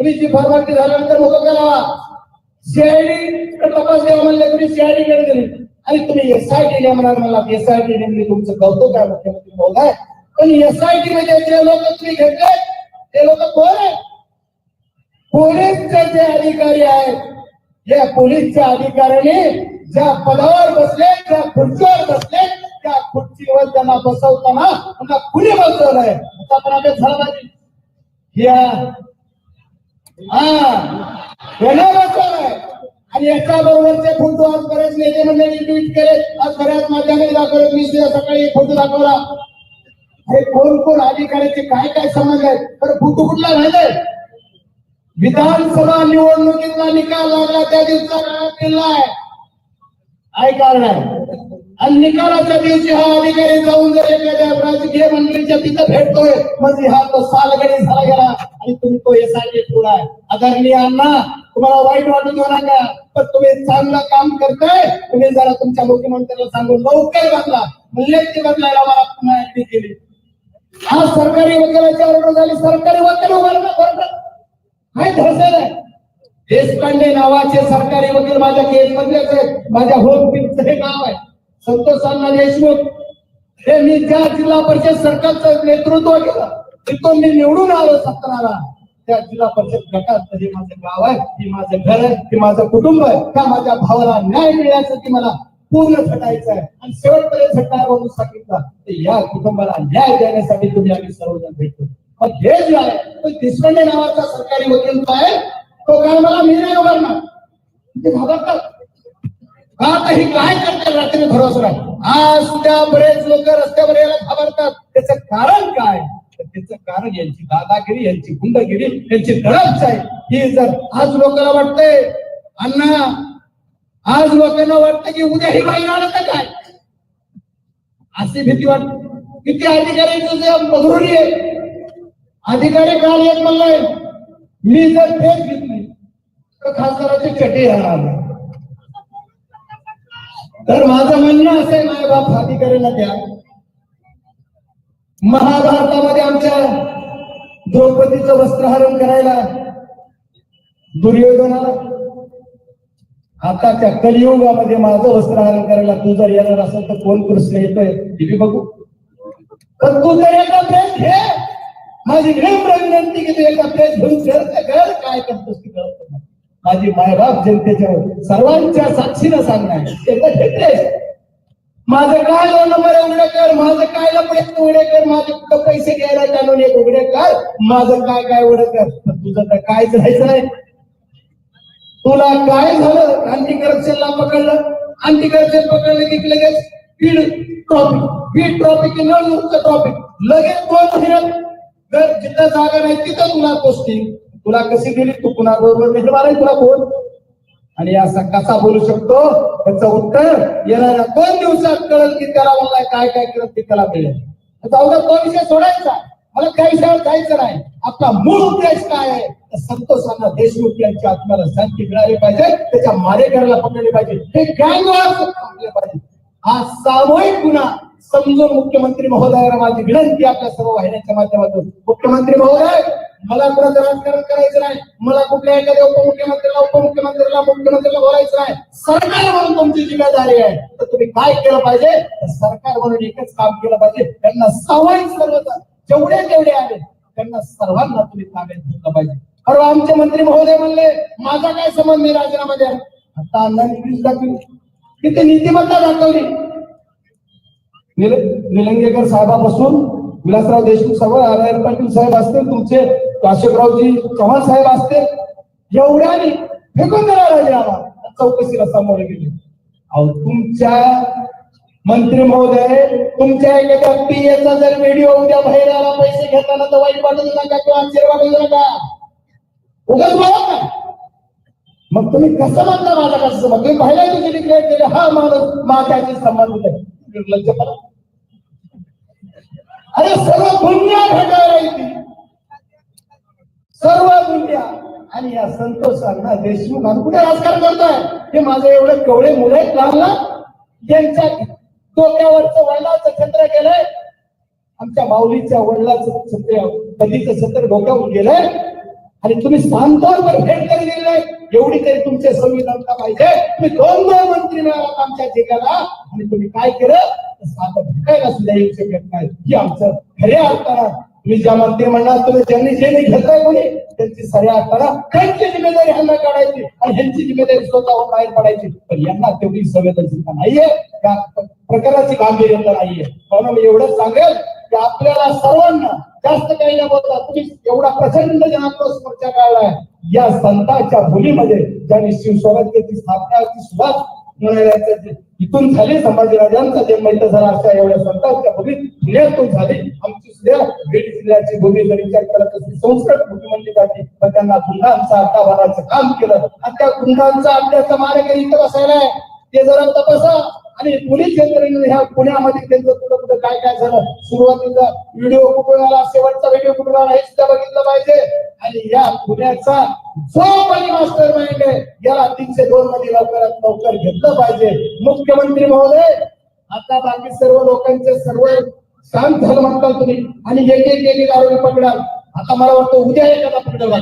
तुम्ही जी फॉर्मॅलिटी झाल्यानंतर मोकळं करावा सीआयडी तपास द्यावा म्हणले तुम्ही सीआयडी कडे दिली आणि तुम्ही एसआयटी म्हणाल मला एसआयटी नेमली तुमचं कौतुक आहे मुख्यमंत्री महोदय. पण एसआयटी मध्ये जे लोक तुम्ही घेतले ते लोक कोण आहे पोलीसचे जे अधिकारी आहेत या पोलीसच्या अधिकाऱ्याने ज्या पदावर बसले ज्या खुर्चीवर बसले त्या खुर्चीवर त्यांना बसवताना त्यांना कुणी बसवलंय. आता पण अभ्यास झाला पाहिजे. या हा. आणि एका बरोबरचे फोटो आज बरेच नेते मंडळी ट्विट केले आज बऱ्याच माध्यमांनी दाखवले मी सुद्धा सकाळी फोटो दाखवला. हे कोण कोण अधिकाऱ्याचे काय काय संबंध आहेत? तर फोटो कुठला राहिले विधानसभा निवडणुकीतला निकाल लागला त्या दिवसाला केला आहे. काय कारण आहे? आणि निकालाच्या दिवशी हा अधिकारी जाऊन जर एखाद्या राजकीय मंडळीच्या तिथं भेटतोय म्हणजे हा तो सालगडी झाला गेला आणि तुम्ही तो एसआयटी ठेवलाय आदरणीय अण्णा तुम्हाला वाईट वाटू देऊ नका पण तुम्ही चांगलं काम करताय तुम्ही जरा तुमच्या मुख्यमंत्र्याला सांगून लवकर बदला. म्हणजे बदलायला मला पुन्हा एकटी केली. हा सरकारी वकिलाची ऑर्डर झाली सरकारी वकील उभारणं कोर्टात काय धरसेल आहे? देशपांडे नावाचे सरकारी वकील माझ्या केस मधलेच आहेत. माझ्या होम हे नाव आहे. संतोष अण्णा देशमुख हे मी ज्या जिल्हा परिषद सरकारचं नेतृत्व केलं तिथून मी निवडून आलो सत्राला त्या जिल्हा परिषद गटात हे माझं गाव आहे हे माझं घर आहे हे माझं कुटुंब आहे. त्या माझ्या भावाला न्याय मिळण्यासाठी मला पूर्ण झटायचं आहे. आणि शेवटपर्यंत झटणार म्हणून सांगितलं या कुटुंबाला न्याय देण्यासाठी तुम्ही आम्ही सर्वजण भेटतो. मग हे जे आहे तो देशपांडे नावाचा सरकारी वकील जो आहे तो काय मला मी नाही उभारणार ते म्हणजे घाबरतात. का आता ही काय करतात रात्री भरोसा नाही आज त्या बरेच लोक रस्त्यावर यायला घाबरतात. त्याचं कारण काय? तर त्याचं कारण यांची दादागिरी यांची गुंडगिरी यांची दडपशाही ही जर आज लोकांना वाटतंय अण्णा आज लोकांना वाटतं की उद्या ही काही राहणार काय? अशी भीती वाटते. किती अधिकाऱ्यांचं जे मगरुरी आहे अधिकारी काल एक म्हणलाय मी जर फेक घेतली तर खासदाराची चटी राहणार तर माझं म्हणणं असं आहे माझ्या बाप अधिकाऱ्यांना द्या महाभारतामध्ये आमच्या द्रौपदीचं वस्त्रहरण करायला दुर्योधना आता त्या कलियुगामध्ये माझं वस्त्रहरण करायला तू जर येणार असेल तर कोण कृष्ण येतोय? हे बघू. पण तू जर एका प्रेस घे. माझी विनम्र विनंती की तू एका प्रेस घेऊन घर काय करतोस ती कळत माझी मायबाप जनतेच्या सर्वांच्या साक्षीनं सांगणार माझं काय दोन नंबर उघडे कर माझं काय लपडे उघडे कर माझे कुठं पैसे घ्यायला जाणून एक उघडे कर माझं काय काय उघडे कर. तुझं तर कायच जायचं नाही. तुला काय झालं? अँटी करप्शनला पकडलं. अँटी करप्शन पकडलं की लगेच पीड ट्रॉफी पीड ट्रॉफी की निवडणूकचं ट्रॉफी लगेच दोन महिन्यात जर जिथं जागा नाही तिथं तुला पोस्टिंग तुला कशी दिली तू कुणा बरोबर हे तुला बोल आणि असा कसा बोलू शकतो? त्याचं उत्तर येणाऱ्या दोन दिवसात कळल की त्याला मला काय काय करत ते त्याला मिळेल. जाऊ द्या तो विषय सोडायचा. मला त्या विषयावर जायचं नाही. आपला मूळ उद्देश काय आहे? तर संतोषांना देशमुख यांच्या आत्म्याला शांती मिळाली पाहिजे. त्याच्या मारेकऱ्याला पकडले पाहिजे. हे गँग पाहिजे. हा सामूहिक गुन्हा समजून मुख्यमंत्री महोदयाला माझी विनंती आपल्या सर्व वाहिन्यांच्या माध्यमातून. मुख्यमंत्री महोदय मला कुणाचं राजकारण करायचं नाही. मला कुठल्या एखाद्या उपमुख्यमंत्र्याला उपमुख्यमंत्र्याला मुख्यमंत्र्याला बोलायचं नाही. सरकार म्हणून तुमची जिम्मेदारी आहे. तर तुम्ही काय केलं पाहिजे? तर सरकार म्हणून एकच काम केलं पाहिजे. त्यांना सवय सर्व जेवढे जेवढे आले त्यांना सर्वांना तुम्ही ताब्यात घेतलं पाहिजे. परवा आमचे मंत्री महोदय म्हणले माझा काय संबंध मी राजीनामा द्या आता अण्णांनी दाखवली किती नीतिमत्ता दाखवली. निलंगेकर साहेबापासून विलासराव देशमुख साहेब नारायण पाटील साहेब असतील तुमचे. अशोकरावजी चव्हाण साहेब असते एवढ्याने फेकून दिला राजीनामा चौकशीला सामोरे गेले. अहो तुमच्या मंत्री महोदय तुमच्या एखाद्या पीएचा जर व्हिडिओ उद्या बाहेर आला पैसे घेताना तर वाईट वाटत नका किंवा आश्चर्य वाटू नका? उगाच बोला ना मग तुम्ही कसं म्हणता माझा कसं मग तुम्ही पाहिला तुझी डिक्लेअर केले? हा माणूस माझ्याशी संबंधित आहे निर्लज्जपणा अरे सर्व दुनिया भेटायला येते. सर्व दुनिया आणि या संतोषांना देशमुख आणि कुठे राजकारण करताय? हे माझं एवढं कवळे मुलं आहेत लहान लहान. यांच्या डोक्यावरचं वडिलाचं छत्र गेलंय आमच्या माऊलीच्या वडिलाचं छत्र पतीचं छत्र डोक्यावर गेलंय. आणि तुम्ही सांतावर भेट तरी दिली एवढी तरी तुमचे संविधानता पाहिजे. तुम्ही दोन दोन मंत्री मिळाला आमच्या जिल्ह्याला आणि तुम्ही काय केलं? तर भेटायला सुद्धा येऊ शकत नाही. ही आमचं खऱ्या अर्थानं तुम्ही ज्या म्हणणार तुम्ही ज्यांनी जे नाही घेतलंय कोणी त्यांची खऱ्या करा. त्यांची जिम्मेदारी ह्यांना काढायची आणि ह्यांची जिम्मेदारी स्वतःहून बाहेर पडायची. पण यांना तेवढी संवेदनशीलता नाहीये. त्या प्रकाराची गांभीर्यता नाहीये. म्हणून मी एवढंच सांगेल की आपल्याला सर्वांना जास्त काही न बोलता तुम्ही एवढा प्रचंड जनाक्रोश मोर्चा काढलाय. या संतांच्या भूमीमध्ये ज्यांनी शिवस्वराज्याची स्थापना सुरुवात इथून झाले संभाजीराजांचा जन्म इथं झाला अशा एवढ्या संतांच्या भूमीत पुण्यातून झाली. आमची सुद्धा बीड जिल्ह्याची भूमी जर विचार करत असली संस्कृत भूमी म्हणली जाते पण त्यांना गुंडांचा अड्डा भरायचं काम केलं. आणि त्या गुंडांचा अड्ड्याचा मार्ग इथं बसायला ते जरा तपासा. आणि पोलीस यंत्रणेने ह्या पुण्यामध्ये त्यांचं कुठं कुठं काय काय झालं? सुरुवातीचा व्हिडिओ कुठून आला? शेवटचा व्हिडिओ कुठून आला? हे सुद्धा बघितलं पाहिजे. आणि या पुण्याचा जो कोणी मास्टर माइंड आहे. याला तीनशे दोन मध्ये लवकरात लवकर घेतलं पाहिजे. मुख्यमंत्री महोदय आता बाकी सर्व लोकांचे सर्व शांत झालं म्हणताल तुम्ही. आणि एक एक एक आरोपी पकडाल आता मला वाटतं उद्या एखादा पकडला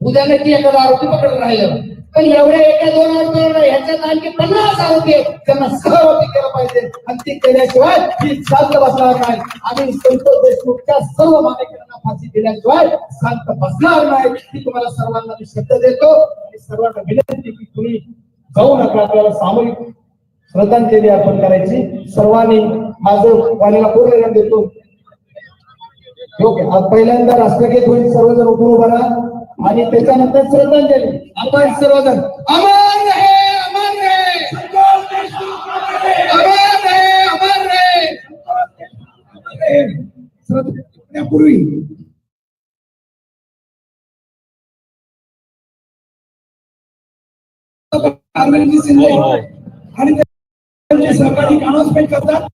उद्या नक्की एखादा आरोपी पकडला राहिलं. पण एवढ्या एका दोन आरोपी ह्याच्यात आणखी पन्नास आरोपी त्यांना सहभागी केलं पाहिजे. आणि ती केल्याशिवाय ही शांत बसणार नाही. आम्ही संतोष देशमुखच्या सर्व मान्यकरांना फाशी दिल्याशिवाय शांत बसणार नाही. ही तुम्हाला सर्वांना मी शब्द देतो आणि सर्वांना विनंती की तुम्ही जाऊ नका. आपल्याला सामूहिक श्रद्धांजली अर्पण करायची. सर्वांनी माझं वाणीला पूर्ण देतो. ओके. आज पहिल्यांदा राष्ट्रगीत होईल. सर्वजण उठून उभा राहा. आणि त्याच्यानंतर श्रद्धांजली. आपण सर्वजण. अमर रहे अमर रहे अमर रहे अमर अरविंद शिंदे आणि त्यांचे सहकारी अनाउन्समेंट करतात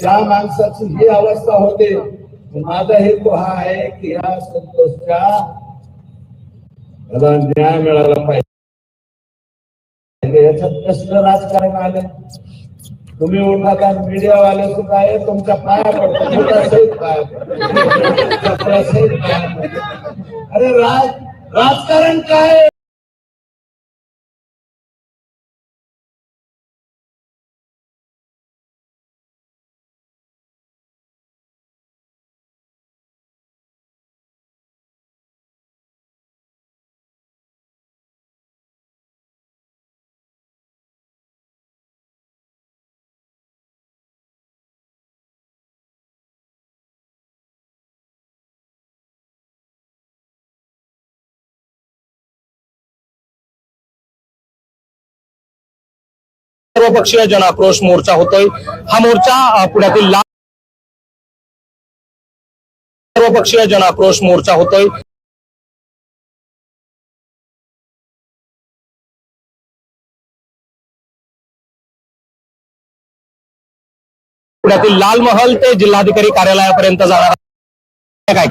ज्या माणसाची ही अवस्था होते माझा हेतू हा आहे की या संतोषच्या त्याला न्याय मिळाला पाहिजे. म्हणजे याच्यात प्रश्न राजकारण आलं. तुम्ही उठा मीडियावाले सुद्धा आहे तुमच्या पाया पडतो पाया पडतो. अरे राज राजकारण काय? सर्वपक्षीय जन आक्रोश मोर्चा होतोय हा मोर्चा पुण्यातील सर्वपक्षीय जन आक्रोश मोर्चा होतोय पुण्यातील लाल महल ते जिल्हाधिकारी कार्यालयापर्यंत जाणार काय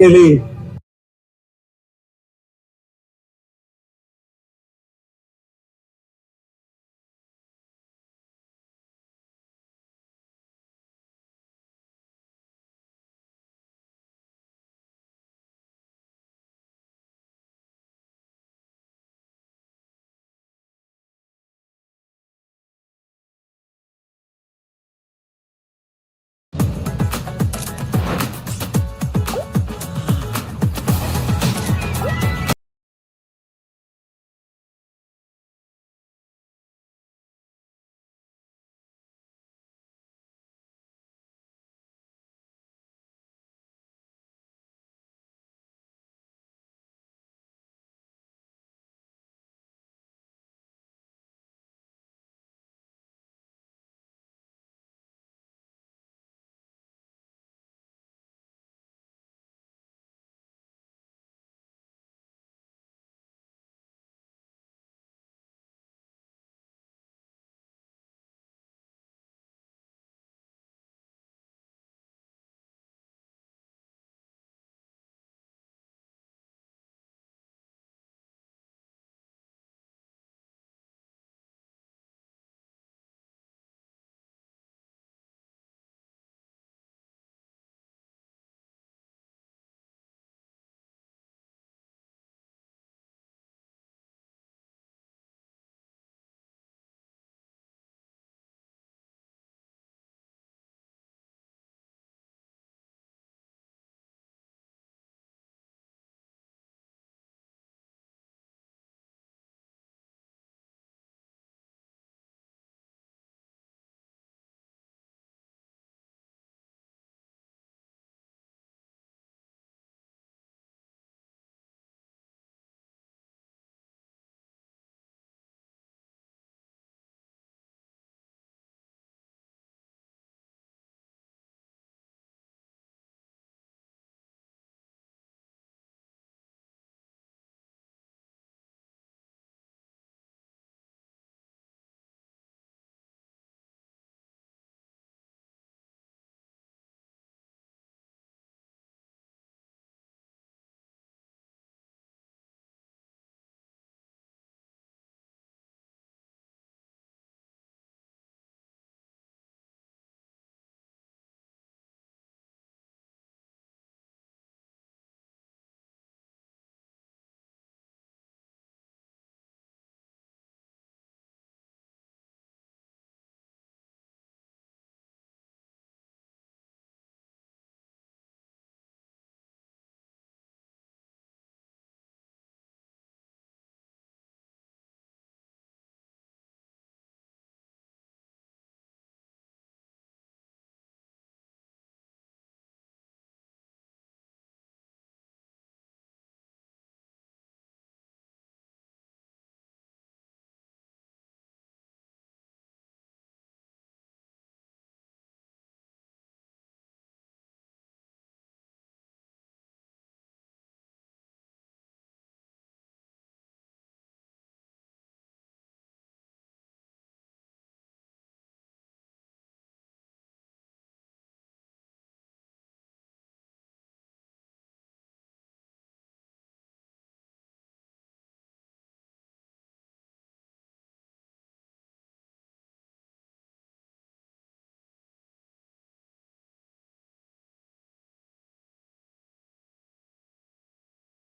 केली